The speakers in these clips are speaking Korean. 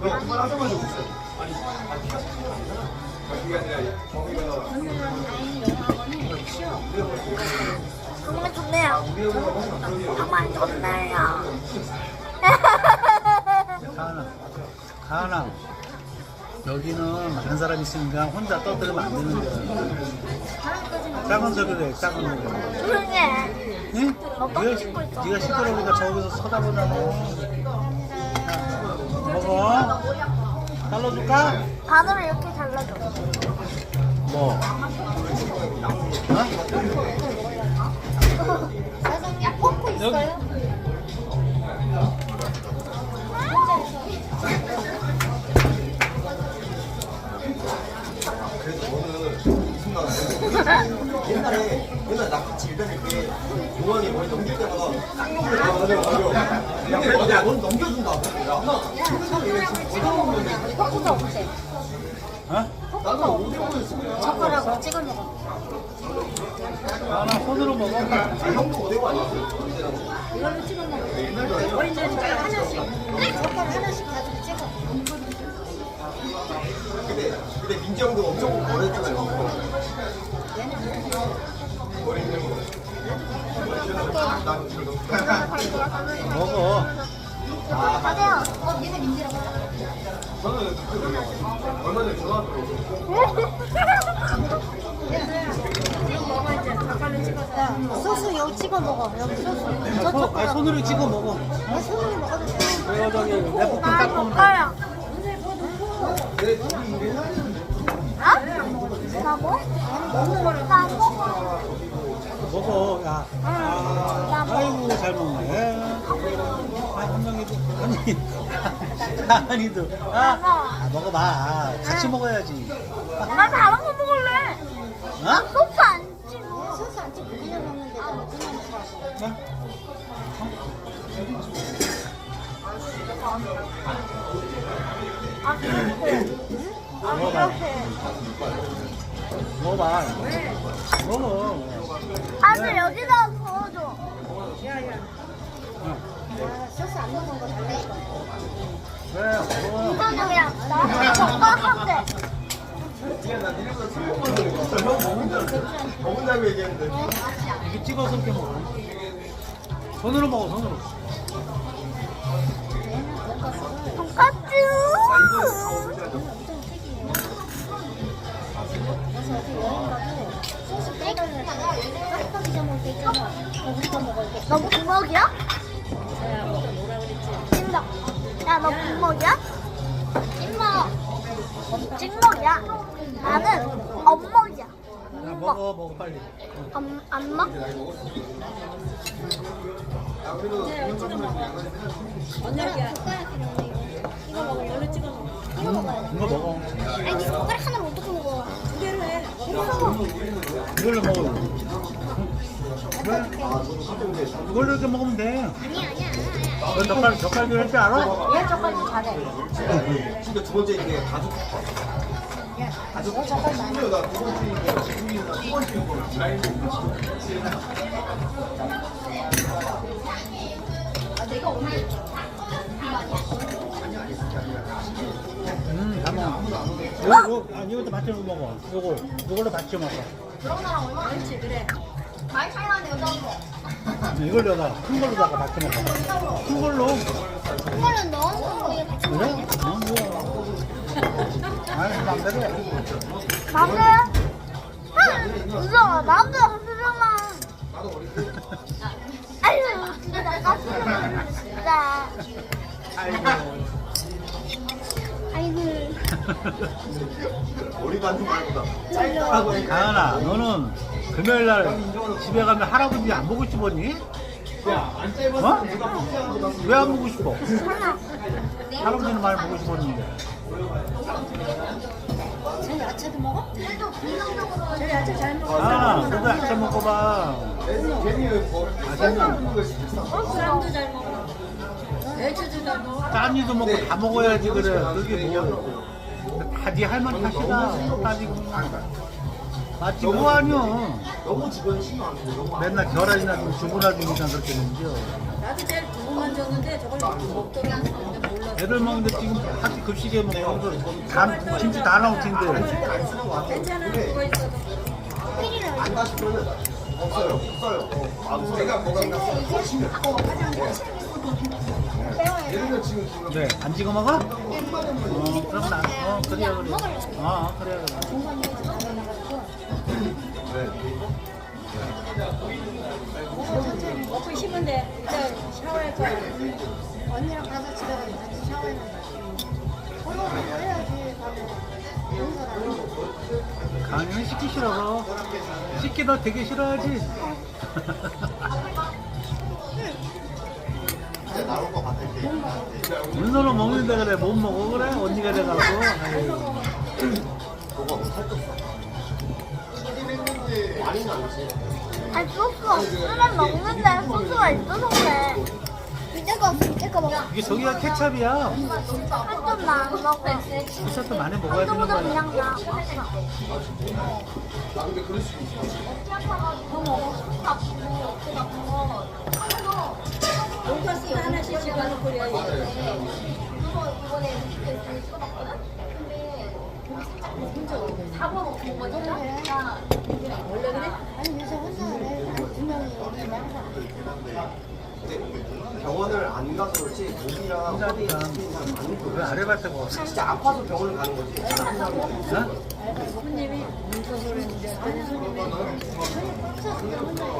너 그만하자마자 웃어. 아니, 아니, 그게 아니라 정이가 정말 좋네요. 정말 좋네요. 가은아, 가은아. 여기는 많은 사람 있으니까 혼자 떠들면 안 되는 거야. 작은 소리로 해, 작은 소리로. 조용히 해. 응? 있어. 네가 시끄러우니까 저기서 쳐다보잖아. 잘라줄까? 반으로 이렇게 잘라줘. 뭐? 어? 사장님 포크 있어요? 옛날에 옛날 나 같이 일 다닐 때 용환이 머리 넘길 때마다 쌍욕을 하거든 근데 야, 넌 넘겨준다 야, 나 항상 이래 지금 포크도 없 지. 어? 나는 오디오를 쓰고 젓가락으로 찍어 먹어. 가은아, 손으로 먹어. 형도 오디오 아니었어 이걸로 찍어 먹어. 젓가락 하나씩. 젓가락 하나씩 가지고 찍어. 근데 근데 민지 형도 엄청 어렸잖아요 지금 너무 먹어. 가세요. 어, 니네 민지랑 저는 그 얼마 전에 전화 왔더라고요 소스 여기 찍어 먹어. 여기 소스. 아, 손, 아니, 손으로 찍어 먹어. 아, 손으로 먹어도 돼. 내가 저기 내포 아, 닦고 젓가락. 아? 나뭐? 나 먹어. 먹어. 야. 아, 아이고 잘 먹네. 아, 한 명이도 아니 아니도 아, 아 먹어봐. 같이 먹어야지. 나 다른 거 먹을래. 이거는 그냥 나한테 거형 먹은 줄 알았어 먹은 다고 얘기했는데 이렇게 찍어서 이렇게 먹어. 손으로 먹어 손으로. 돈까스. 너 국먹이야? 야, 너 국먹이야? 찐먹. 찐먹이야? 나는 엄먹이야. 야 엄먹. 먹어 먹어 빨리. 엄, 안 먹? 언니야. 이거 먹어. 이걸로 찍어 먹어. 이거 먹어야 돼. 이거 먹어. 아니, 네 젓가락 하나를 어떻게 먹어? 두 개로 해. 이걸로 먹어. 왜? 이걸로 이렇게 먹으면 돼. 아니야, 아니야. 너 젓갈 젓갈비 할줄 알아? 얘 젓가락 잘해. 진짜 두 번째 이게 가족 가족 심지어 나두 번째 이거 지훈이나 두 번째 이거 라인 음, 다 먹어. 요거, 요, 아, 이것도 받쳐 먹어. 요거, 요걸로 받쳐 먹어. 그렇지, 그래. 이걸로다가 큰 걸로다가 받쳐 먹어. 큰 걸로. 이거는 넣어서 우리가 같이 그래? 응. 아니, 맘대로 해. 남자야? 무서워. 남자 흔들잖아. 아유, 나 진짜. 아이고. 머리도 안좀 말보다 짧다고 해 가은아, 너는 금요일 날 집에 가면 할아버지 안 보고 싶었니? 야안 짧아서 어? 내가 포기한 거다 왜 안 보고 싶어? 할아버지는 많이 보고 싶었니? 쟤 야채도 먹어? 쟤 야채 잘 먹어. 가은아, 너도 야채 먹어봐. 괜히 뭐거 있어 사람도 잘 먹어. 애초도 잘 먹어. 짠이도 먹고 다 먹어야지 그래. 그게 뭐. 다네 할머니 탓이다. 따지고. 맞지 뭐 아니요. 너무 주변 신경 안 쓰고 너무 안 맨날 결혼이나 좀 주부나 중이상 그렇게 는겨 나도 제일 두부만 줬는데 저걸 근데 몰라 애들 먹는데 지금 학교 급식에 먹어서 다 김치 다 나올 텐데 쓰는 같아. 괜찮아 그거 있어도 안 가시면은 없어요. 없어요. 어, 제가 먹었나? 얘는 지금 지금 네, 안 찍어 먹어? 어, 그럼 나, 어, 그래야 그래. 어, 그래야 그래. 먹고 돼 이제 샤워할 거야 언니랑 가서 집에 가서 같이 샤워해는 그런 거 해야지 가면 용서라 강이는 씻기 싫어서. 씻기 너 되게 싫어하지? 나올 것 같아. 은서는 먹는다 그래. 못 먹어 그래? 언니가 돼갖고. 아유. 너가 못할 거 많이는 아니지. 아니 소스 없으면 먹는데 소스가 있어서 그래 먹어 이게 저기가 케찹이야. 한점만 안 먹어 케찹도 많이 먹어야 되는 한점보다 거야. 그냥 나아 근데 그럴 수 있어. 돈가스 하나씩 집어넣고 그래야지 원래 그래? 아니 요새 혼자 그래 두 명이 근데 병원을 안 가서 그렇지 목이랑 혼자 허리 하니까. 시키는 사람 많을 왜 거야. 아래바트가 없어? 진짜 아파서 병원을 가는 거지. 어? 손님이 뭉쳐서 그랬는데 손님이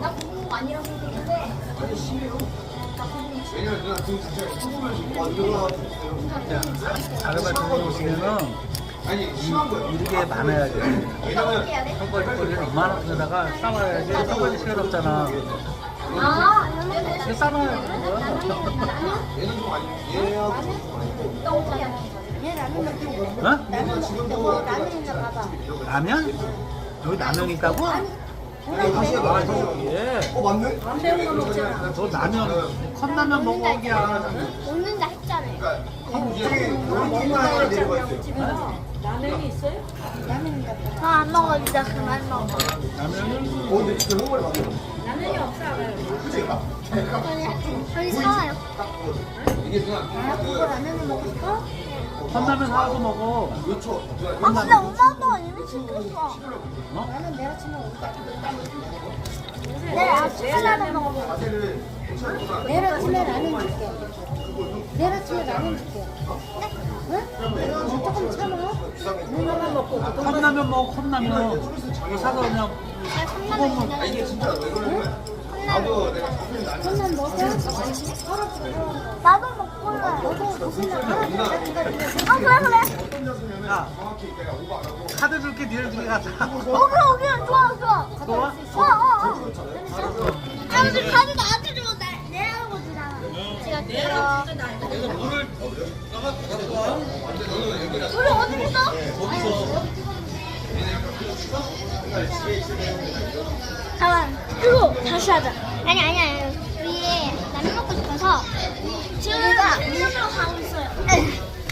나 공부 아니라고 생각했는데 왜냐면 누나 그 진짜 어 이거 야, 아르바이트 오시면은 아니 심한 거예요. 이렇게 많아야 돼. 왜냐면? 설거지거리를 얼마나 데다가 싸와야지. 설거지 시간 없잖아. 아 이거 싸놔야 되는 거야. 얘는 좀 아니 얘하고 좀 아니고. 어? 라면? 여기 라면 있다고? 예. 어 맞네? 안 매운 거 먹잖아 너 라면, 컵라면 먹어, 여기야. 먹는다 했잖아요 먹는 거 있어요. 집에서 라면이 있어요? 나안 먹어 이제 그만 먹어 라면은 어 근데 진짜 받는 거. 라면이 없어 알아요 그치? 여기 사와요 이게 누나 그 라면을 먹고 싶어? 컵라면 사와서 먹어. 요초 아 근데 엄마도 이미 시켰어 어? 나는 내가 치면 온다 아침에 라면 먹어볼게 자세를 내일 아침에 라면 줄게. 내일 아침에 라면 줄게. 응? 조금 참아. 하나만 먹고 컵라면 먹어, 컵라면. 이거 사서 그냥 소금물. 아 이게 진짜 왜 나도 내가 자세를 나 그만 먹어. 나도 먹을 아 그래 그래 야, 하고 카드 줄게, 니들 둘이 가자. 오케이 오케이 좋아 좋아 좋아? 어어어 아 근데 카드 나한테 주면 내, 내 할아버지잖아 제가 내가 우리 어디 있어? 잠깐 그거 다시 하자 아니 아니 아니 라면 먹고 싶어서 지우가 물로 가고 있어요.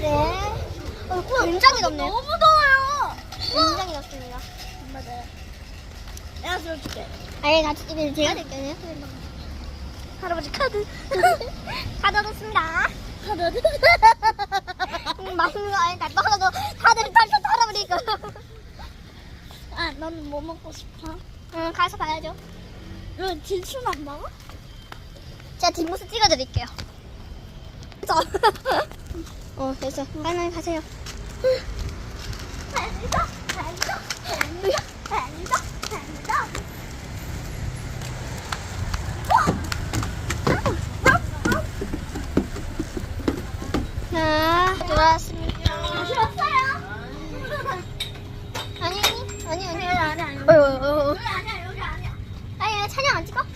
네. 어, 굉장히 덥네요 너무 더워요. 굉장히 덥습니다. 맞아요. 내가 들어줄게. 아니 같이 찍으면 제가 될게요 할아버지 카드. 카드 얻었습니다. 카드 얻 음, 맛있는 거 아니 다 떨어져. 카드를 탈출 할아버리니까 아, 넌 뭐 먹고 싶어? 응, 가서 봐야죠. 너 뒷술 안 먹어? 제가 뒷모습 찍어드릴게요. 저. 어, 됐어. 빨리 가세요. 달리다, 달리다, 달리다, 달리다, 달리다. 자, 돌아왔습니다. 다시 왔어요. 아니 아니 아니 아니 아니 아니 아니 어, 어, 어. 여기 아니야 여기 아니야 아니 찬영 안 찍어?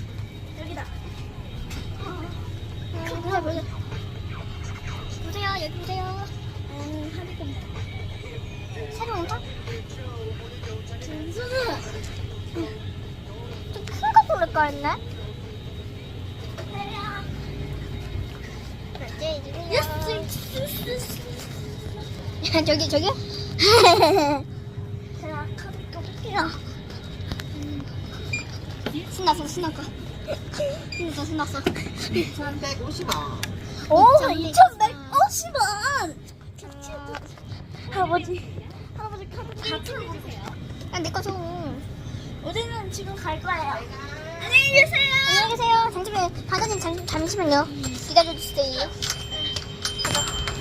저기 저기? 제가 카드 껴볼게요 신났어 신났어. 신났어 신났어. 2,150원. 오 2,150원. 할아버지. 할아버지 카드 같은 거 주세요. 아 내거 줘 우리는 지금 갈 거예요. 안녕히 계세요 안녕히 계세요. 잠시만 반장님 잠, 잠시만요. 기다려주세요.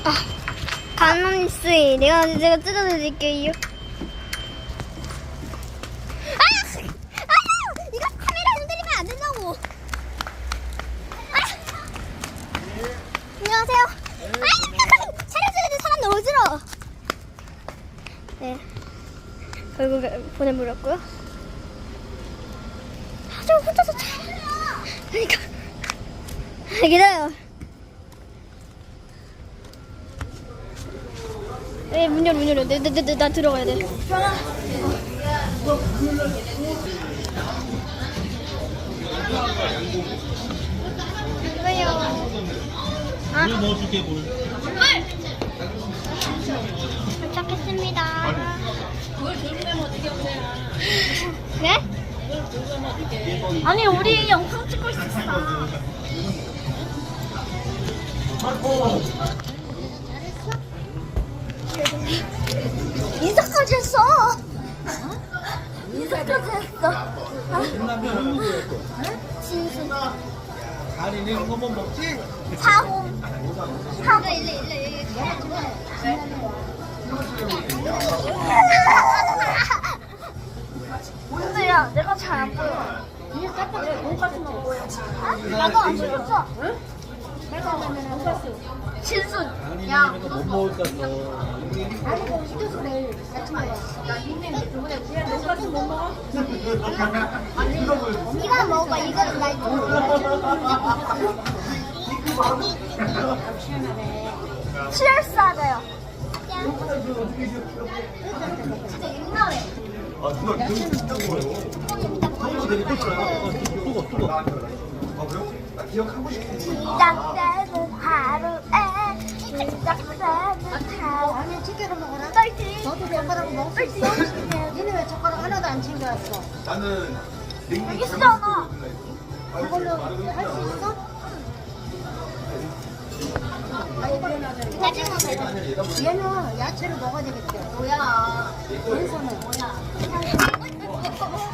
아 가만있어 내가 내가 뜯어드릴게요 아! 아유! 이거 카메라 흔들리면 안 된다고 아! 안녕하세요. 아이, 차려주는데 사람 너무. 네. 결국 보내버렸고요. 아, 저 혼자서 차. 그러니까. 아, 기다려. 네, 문 열어, 문 열어. 내, 내, 내, 내, 나 들어가야 돼. 왜요? 아. 물 넣어줄게 물. 도착했습니다. 네? 아니 우리 영상 찍고 있었어. 했어. 신라면 홍보였고. 진순 다리는 한번 먹지? 사홈 사홈 일래 일래 뭔데야 내가 잘 안 보여 이게 깜빡이 돈가스만 보여. 나도 안 보였어 내가. 진순 다리는 야 이거 못 먹을 것 같아. 아니 그럼 시켜서 내일 아침에 와. 돈 가스 못 먹어? 이거는 먹어봐 이거는 나 이거 치얼스 하자요 진짜 옛날에 아 누나 그 진짜 뭐예요? 형이 되게. 뜨거 뜨거. 아 그래요? 나 기억하고 싶은데. 시 챙겨왔어? 나는 냉동 있어. 그걸로 할 수 있어? 아니 얘는 야채를 먹어야 되겠대. 뭐야 왼손은